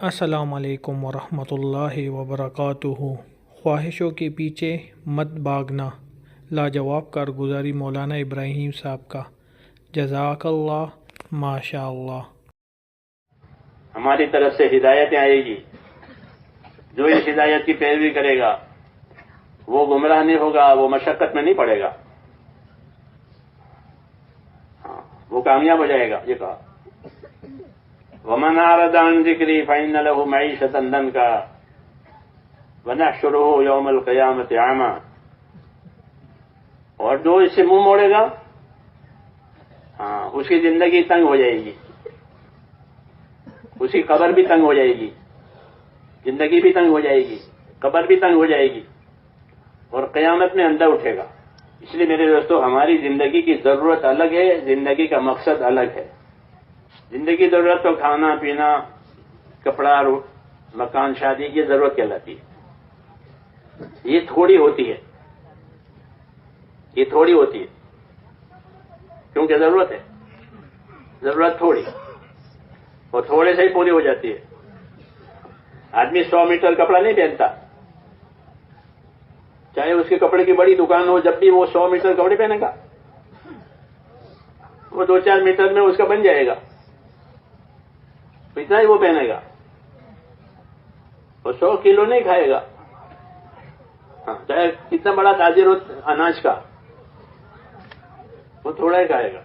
السلام علیکم ورحمۃ اللہ وبرکاتہ۔ خواہشوں کے پیچھے مت بھاگنا۔ لاجواب کارگزاری مولانا ابراہیم صاحب کا۔ جزاک اللہ۔ ماشاء اللہ ہماری طرف سے ہدایتیں آئے گی۔ جو اس ہدایت کی پیروی کرے گا، وہ گمراہ نہیں ہوگا، وہ مشقت میں نہیں پڑے گا۔ ہاں، وہ کامیاب ہو جائے گا، یہ کہا۔ ومن اعرض عن ذکری فإن له معیشة ضنکا ونحشره یوم القیامت عاما. اور جو اس سے منہ موڑے گا ہاں اس کی زندگی تنگ ہو جائے گی۔ اس کی قبر بھی تنگ ہو جائے گی۔ زندگی بھی تنگ ہو جائے گی۔ قبر بھی تنگ ہو جائے گی۔ اور قیامت میں اندر اٹھے گا۔ اس لیے میرے دوستو، ہماری زندگی کی ضرورت الگ ہے، زندگی کا مقصد الگ ہے۔ زندگی ضرورت تو کھانا پینا، کپڑا، رو، مکان، شادی کی ضرورت کہلاتی ہے۔ یہ تھوڑی ہوتی ہے۔ یہ تھوڑی ہوتی ہے۔ کیونکہ ضرورت ہے۔ ضرورت تھوڑی۔ اور تھوڑے سے ہی پوری ہو جاتی ہے۔ آدمی سو میٹر کپڑا نہیں پہنتا۔ چاہے اس کے کپڑے کی بڑی دکان ہو، جب بھی وہ سو میٹر کپڑے پہنے گا، وہ دو چار میٹر میں اس کا بن جائے گا۔ اتنا ہی وہ پہنے گا۔ وہ سو کلو نہیں کھائے گا۔ ہاں، چاہے کتنا بڑا تاجر ہو اناج کا وہ تھوڑا ہی کھائے گا۔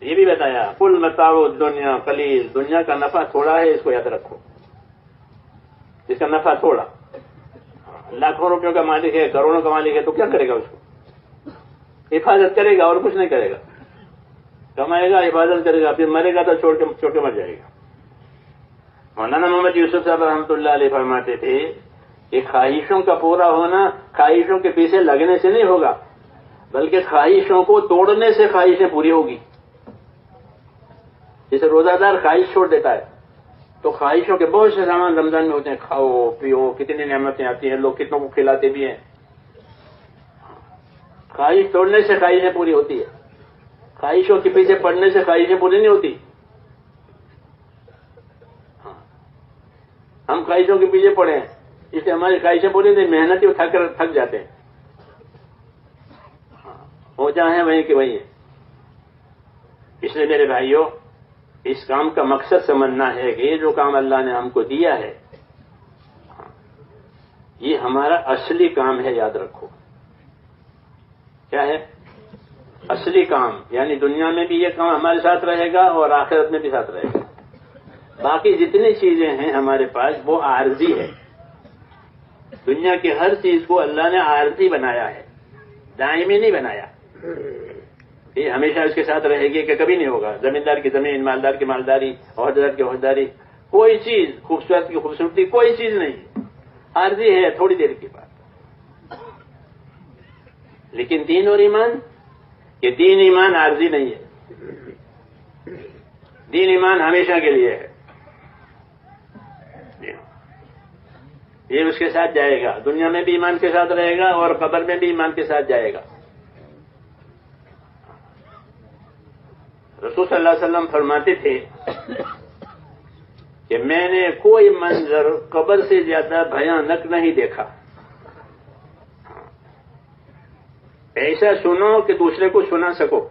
یہ بھی بتایا کل متاؤ دنیا کلیل دنیا کا نفع تھوڑا ہے اس کو یاد رکھو۔ اس کا نفع تھوڑا۔ لاکھوں روپیوں کا مالک ہے کروڑوں کا مالک ہے تو کیا کرے گا اس کو؟ حفاظت کرے گا اور کچھ نہیں کرے گا۔ کمائے گا حفاظت کرے گا، پھر مرے گا تو چھوڑ کے چھوڑ کے مر جائے گا۔ مولانا محمد یوسف صاحب رحمۃ اللہ علیہ فرماتے تھے کہ خواہشوں کا پورا ہونا خواہشوں کے پیچھے لگنے سے نہیں ہوگا، بلکہ خواہشوں کو توڑنے سے خواہشیں پوری ہوگی۔ جیسے روزہ دار خواہش چھوڑ دیتا ہے، تو خواہشوں کے بہت سے سامان رمضان میں ہوتے ہیں، کھاؤ، پیو، کتنی نعمتیں آتی ہیں، لوگ کتنوں کو کھلاتے بھی ہیں۔ خواہش توڑنے سے خواہشیں پوری ہوتی ہے خواہشوں کے پیچھے پڑنے سے خواہشیں پوری نہیں ہوتی۔ ہاں۔ ہم خواہشوں کے پیچھے پڑے ہیں، اس لیے ہماری خواہشیں پوری نہیں، محنت ہی تھک تھک جاتے ہیں۔ ہاں۔ وہ جہاں ہیں وہیں کہ وہیں۔ اس لیے میرے بھائیوں، اس کام کا مقصد سمجھنا ہے کہ یہ جو کام اللہ نے ہم کو دیا ہے ہاں، یہ ہمارا اصلی کام ہے، یاد رکھو۔ کیا ہے؟ اصلی کام یعنی دنیا میں بھی یہ کام ہمارے ساتھ رہے گا اور آخرت میں بھی ساتھ رہے گا۔ باقی جتنی چیزیں ہیں ہمارے پاس، وہ عارضی ہے۔ دنیا کی ہر چیز کو اللہ نے عارضی بنایا ہے۔ دائمی نہیں بنایا۔ یہ ہمیشہ اس کے ساتھ رہے گی کہ کبھی نہیں ہوگا۔ زمیندار کی زمین، مالدار کی مالداری، عہدیدار کی عہدیداری، کوئی چیز، خوبصورت کی خوبصورتی، کوئی چیز نہیں۔ عارضی ہے، تھوڑی دیر کی بات۔ لیکن دین اور ایمان یہ دین ایمان عارضی نہیں ہے۔ دین ایمان ہمیشہ کے لیے ہے۔ جی۔ یہ اس کے ساتھ جائے گا۔ دنیا میں بھی ایمان کے ساتھ رہے گا اور قبر میں بھی ایمان کے ساتھ جائے گا۔ رسول صلی اللہ علیہ وسلم فرماتے تھے کہ میں نے کوئی منظر قبر سے زیادہ بھیانک نہیں دیکھا۔ ایسا سنو کہ دوسرے کو سنا سکو۔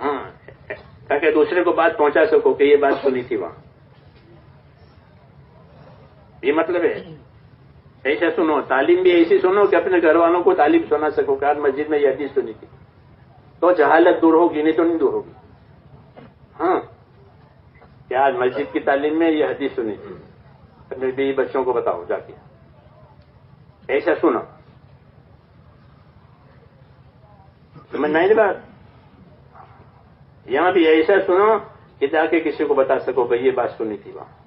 ہاں تاکہ دوسرے کو بات پہنچا سکو کہ یہ بات سنی تھی وہاں۔ یہ مطلب ہے۔ ایسا سنو، تعلیم بھی ایسی سنو کہ اپنے گھر والوں کو تعلیم سنا سکو کہ آج مسجد میں یہ حدیث سنی تھی۔ تو جہالت دور ہوگی، نہیں تو نہیں دور ہوگی۔ ہاں کیا آج مسجد کی تعلیم میں یہ حدیث سنی تھی۔ اپنے بھی بچوں کو بتاؤ جا کے۔ ایسا سنو۔ سمجھ میں بات یہاں بھی ایسا سنو، کہ جا کے کسی کو بتا سکو کہ یہ بات سنی تھی وہاں۔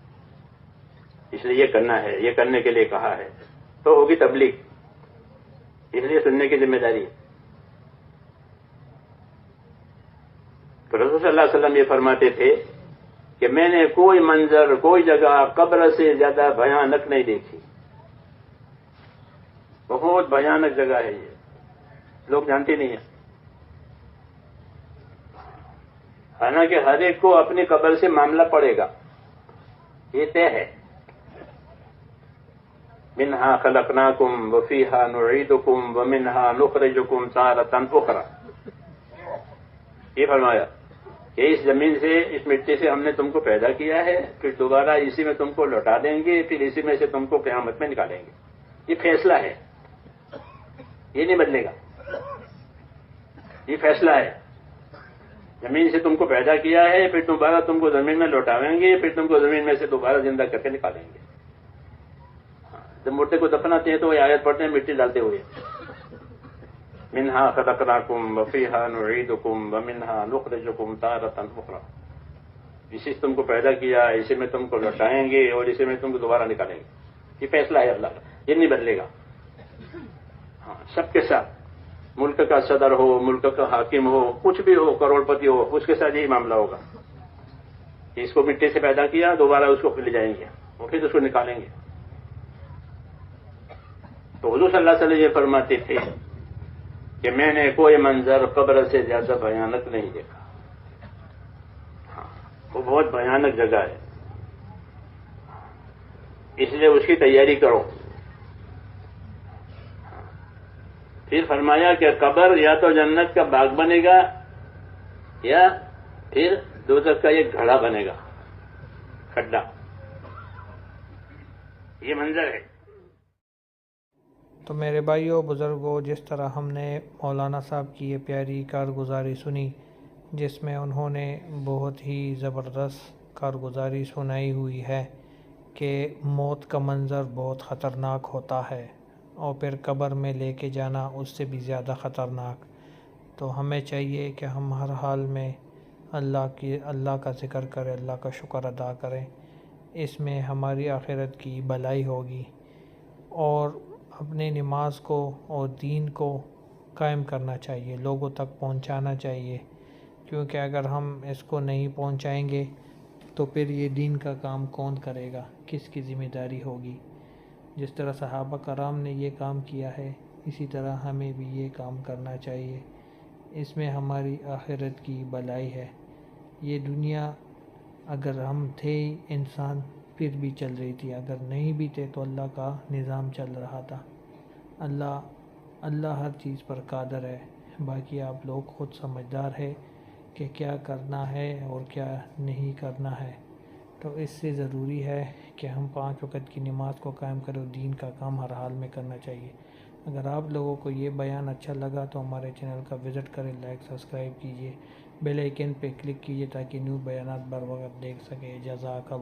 اس لیے یہ کرنا ہے، یہ کرنے کے لیے کہا ہے۔ تو ہوگی تبلیغ۔ اس لیے سننے کی ذمہ داری۔ ہے تو رسول صلی اللہ علیہ وسلم یہ فرماتے تھے کہ میں نے کوئی منظر، کوئی جگہ قبر سے زیادہ بھیانک نہیں دیکھی۔ بہت بھیانک جگہ ہے یہ۔ لوگ جانتے نہیں ہیں۔ حالانکہ ہر ایک کو اپنی قبر سے معاملہ پڑے گا۔ یہ طے ہے۔ منہا خلقناکم وفیہا نعیدکم ومنہا نخرجکم تارتا اخرى۔ یہ فرمایا کہ اس زمین سے، اس مٹی سے ہم نے تم کو پیدا کیا ہے، پھر دوبارہ اسی میں تم کو لوٹا دیں گے، پھر اسی میں سے تم کو قیامت میں نکالیں گے۔ یہ فیصلہ ہے۔ یہ نہیں بدلے گا۔ یہ فیصلہ ہے۔ زمین سے تم کو پیدا کیا ہے پھر دوبارہ تم کو زمین میں لوٹاویں گے پھر تم کو زمین میں سے دوبارہ زندہ کر کے نکالیں گے۔ ہاں، جب مردے کو دفناتے ہیں تو وہ آیت پڑھتے ہیں مٹی ڈالتے ہوئے۔ منہا خلقناکم وفیہا نعیدکم ومنہا نخرجکم تارتا اخرى۔ اسی تم کو پیدا کیا اسی میں تم کو لوٹائیں گے اور اسی میں تم کو دوبارہ نکالیں گے۔ یہ فیصلہ ہے اللہ کا یہ نہیں بدلے گا۔ ہاں سب کے ساتھ۔ ملک کا صدر ہو، ملک کا حاکم ہو، کچھ بھی ہو کروڑ پتی ہو، اس کے ساتھ یہی معاملہ ہوگا۔ کہ اس کو مٹی سے پیدا کیا، دوبارہ اس کو لے جائیں گے۔ اور پھر اس کو نکالیں گے۔ تو حضور صلی اللہ علیہ وسلم یہ فرماتے تھے کہ میں نے کوئی منظر قبر سے زیادہ بھیانک نہیں دیکھا۔ ہاں وہ بہت بھیانک جگہ ہے۔ اس لیے اس کی تیاری کرو۔ پھر فرمایا کہ قبر یا تو جنت کا باغ بنے گا یا پھر دوزخ کا ایک گھڑا بنے گا، کھڈا۔ یہ منظر ہے۔ تو میرے بھائیوں بزرگوں جس طرح ہم نے مولانا صاحب کی یہ پیاری کارگزاری سنی، جس میں انہوں نے بہت ہی زبردست کارگزاری سنائی ہوئی ہے کہ موت کا منظر بہت خطرناک ہوتا ہے۔ اور پھر قبر میں لے کے جانا اس سے بھی زیادہ خطرناک۔ تو ہمیں چاہیے کہ ہم ہر حال میں اللہ کی، اللہ کا ذکر کریں، اللہ کا شکر ادا کریں۔ اس میں ہماری آخرت کی بھلائی ہوگی۔ اور اپنے نماز کو اور دین کو قائم کرنا چاہیے، لوگوں تک پہنچانا چاہیے۔ کیونکہ اگر ہم اس کو نہیں پہنچائیں گے تو پھر یہ دین کا کام کون کرے گا؟ کس کی ذمہ داری ہوگی؟ جس طرح صحابہ کرام نے یہ کام کیا ہے، اسی طرح ہمیں بھی یہ کام کرنا چاہیے۔ اس میں ہماری آخرت کی بلائی ہے۔ یہ دنیا اگر ہم تھے ہی انسان، پھر بھی چل رہی تھی۔ اگر نہیں بھی تھے تو اللہ کا نظام چل رہا تھا۔ اللہ اللہ ہر چیز پر قادر ہے۔ باقی آپ لوگ خود سمجھدار ہے کہ کیا کرنا ہے اور کیا نہیں کرنا ہے۔ تو اس سے ضروری ہے کہ ہم پانچ وقت کی نماز کو قائم کریں اور دین کا کام ہر حال میں کرنا چاہیے۔ اگر آپ لوگوں کو یہ بیان اچھا لگا تو ہمارے چینل کا وزٹ کریں، لائک، سبسکرائب کیجیے بیل آئیکن پہ کلک کیجیے تاکہ نیو بیانات بر وقت دیکھ سکے۔ جزاک اللہ۔